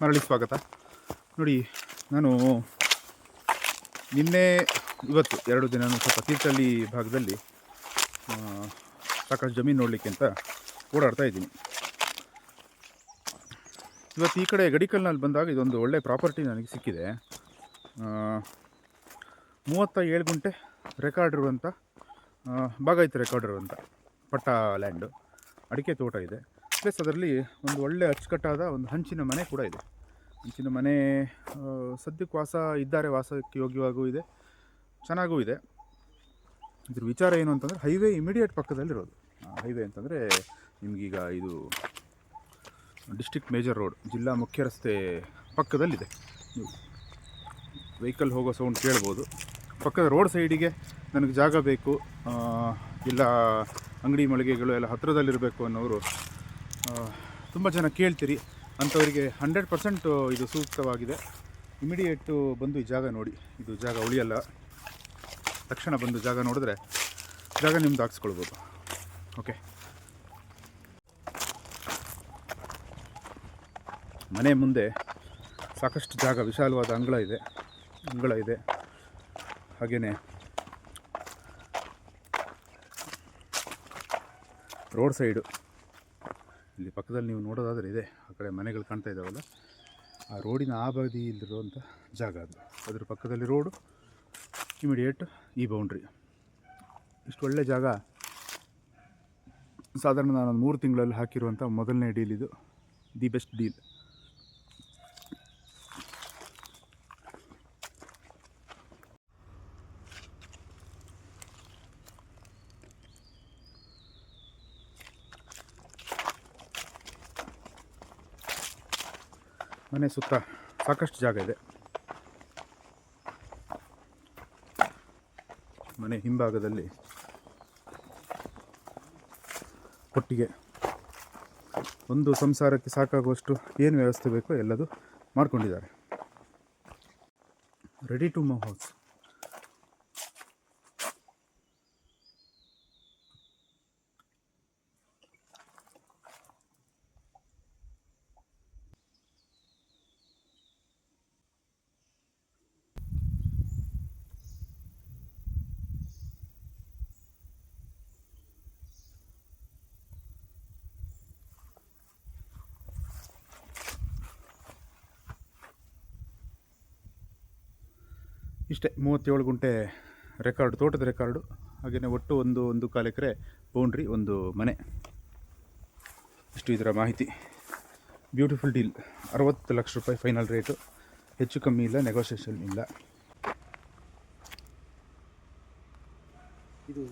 ಮರಳಿ ಸ್ವಾಗತ. ನೋಡಿ, ನಾನು ನಿನ್ನೆ ಇವತ್ತು ಎರಡು ದಿನ ಸ್ವಲ್ಪ ತೀರ್ಥಹಳ್ಳಿ ಭಾಗದಲ್ಲಿ ಸಾಕಷ್ಟು ಜಮೀನು ನೋಡಲಿಕ್ಕೆ ಅಂತ ಓಡಾಡ್ತಾ ಇದ್ದೀನಿ. ಇವತ್ತು ಈ ಕಡೆ ಗಡಿಕಲ್ನಲ್ಲಿ ಬಂದಾಗ ಇದೊಂದು ಒಳ್ಳೆ ಪ್ರಾಪರ್ಟಿ ನನಗೆ ಸಿಕ್ಕಿದೆ. ಮೂವತ್ತ ಏಳು ಗುಂಟೆ ರೆಕಾರ್ಡ್ ಇರುವಂಥ ಭಾಗ ಇತ್ತು ರೆಕಾರ್ಡ್ ಇರುವಂಥ ಪಟ್ಟ ಲ್ಯಾಂಡು ಅಡಿಕೆ ತೋಟ ಇದೆ. ಪ್ಲಸ್ ಅದರಲ್ಲಿ ಒಂದು ಒಳ್ಳೆ ಅಚ್ಚುಕಟ್ಟಾದ ಒಂದು ಹಂಚಿನ ಮನೆ ಕೂಡ ಇದೆ. ಹಂಚಿನ ಮನೆ ಸದ್ಯಕ್ಕೆ ವಾಸ ಇದ್ದಾರೆ, ವಾಸಕ್ಕೆ ಯೋಗ್ಯವಾಗೂ ಇದೆ, ಚೆನ್ನಾಗೂ ಇದೆ. ಇದ್ರ ವಿಚಾರ ಏನು ಅಂತಂದರೆ ಹೈವೇ ಇಮಿಡಿಯೇಟ್ ಪಕ್ಕದಲ್ಲಿರೋದು. ಹೈವೇ ಅಂತಂದರೆ ನಿಮಗೀಗ ಇದು ಡಿಸ್ಟ್ರಿಕ್ಟ್ ಮೇಜರ್ ರೋಡ್, ಜಿಲ್ಲಾ ಮುಖ್ಯ ರಸ್ತೆ ಪಕ್ಕದಲ್ಲಿದೆ. ನೀವು ವೆಹಿಕಲ್ ಹೋಗೋ ಸೌಂಡ್ ಕೇಳ್ಬೋದು. ಪಕ್ಕದ ರೋಡ್ ಸೈಡಿಗೆ ನನಗೆ ಜಾಗ ಬೇಕು. ಇಲ್ಲ ಅಂಗಡಿ ಮಳಿಗೆಗಳು ಎಲ್ಲ ಹತ್ತಿರದಲ್ಲಿರಬೇಕು ಅನ್ನೋರು ತುಂಬ ಜನ ಕೇಳ್ತೀರಿ. ಅಂಥವರಿಗೆ ಹಂಡ್ರೆಡ್ ಪರ್ಸೆಂಟ್ ಇದು ಸೂಕ್ತವಾಗಿದೆ. ಇಮಿಡಿಯೇಟು ಬಂದು ಈ ಜಾಗ ನೋಡಿ. ಇದು ಜಾಗ ಉಳಿಯಲ್ಲ. ತಕ್ಷಣ ಬಂದು ಜಾಗ ನೋಡಿದ್ರೆ ಜಾಗ ನಿಮ್ದು ಹಾಕ್ಸ್ಕೊಳ್ಬೋದು. ಓಕೆ ಮನೆ ಮುಂದೆ ಸಾಕಷ್ಟು ಜಾಗ, ವಿಶಾಲವಾದ ಅಂಗಳ ಇದೆ. ಅಂಗಳ ಇದೆ. ಹಾಗೆಯೇ ರೋಡ್ ಸೈಡು ಇಲ್ಲಿ ಪಕ್ಕದಲ್ಲಿ ನೀವು ನೋಡೋದಾದರೆ ಇದೆ, ಆ ಕಡೆ ಮನೆಗಳು ಕಾಣ್ತಾ ಇದ್ದಾವಲ್ಲ ಆ ರೋಡಿನ ಆ ಬದಿಯಲ್ಲಿರುವಂಥ ಜಾಗ ಅದು. ಅದ್ರ ಪಕ್ಕದಲ್ಲಿ ರೋಡು ಇಮಿಡಿಯೇಟ್ ಈ ಬೌಂಡ್ರಿ ಇಷ್ಟು ಒಳ್ಳೆ ಜಾಗ. ಸಾಧಾರಣ ನಾನೊಂದು ಮೂರು ತಿಂಗಳಲ್ಲಿ ಹಾಕಿರುವಂಥ ಮೊದಲನೇ ಡೀಲ್ ಇದು. ದಿ ಬೆಸ್ಟ್ ಡೀಲ್ ಮನೆ ಸುತ್ತ ಸಾಕಷ್ಟು ಜಾಗ ಇದೆ. ಮನೆ ಹಿಂಭಾಗದಲ್ಲಿ ಕೊಟ್ಟಿಗೆ ಒಂದು ಸಂಸಾರಕ್ಕೆ ಸಾಕಾಗುವಷ್ಟು ಏನು ವ್ಯವಸ್ಥೆ ಬೇಕೋ ಎಲ್ಲದು ಮಾಡ್ಕೊಂಡಿದ್ದಾರೆ. ರೆಡಿ ಟು ಮೂವ್ ಹೌಸ್ ಇಷ್ಟೇ ಮೂವತ್ತೇಳು ಗುಂಟೆ ರೆಕಾರ್ಡ್, ತೋಟದ ರೆಕಾರ್ಡು. ಹಾಗೆಯೇ ಒಟ್ಟು ಒಂದು ಒಂದು ಕಾಲು ಎಕರೆ ಬೌಂಡ್ರಿ, ಒಂದು ಮನೆ. ಇಷ್ಟು ಇದರ ಮಾಹಿತಿ. Beautiful deal. ಅರವತ್ತು ಲಕ್ಷ ರೂಪಾಯಿ ಫೈನಲ್ ರೇಟು. ಹೆಚ್ಚು ಕಮ್ಮಿ ಇಲ್ಲ ನೆಗೋಷಿಯೇಷನ್ ಇಲ್ಲ. ಇದು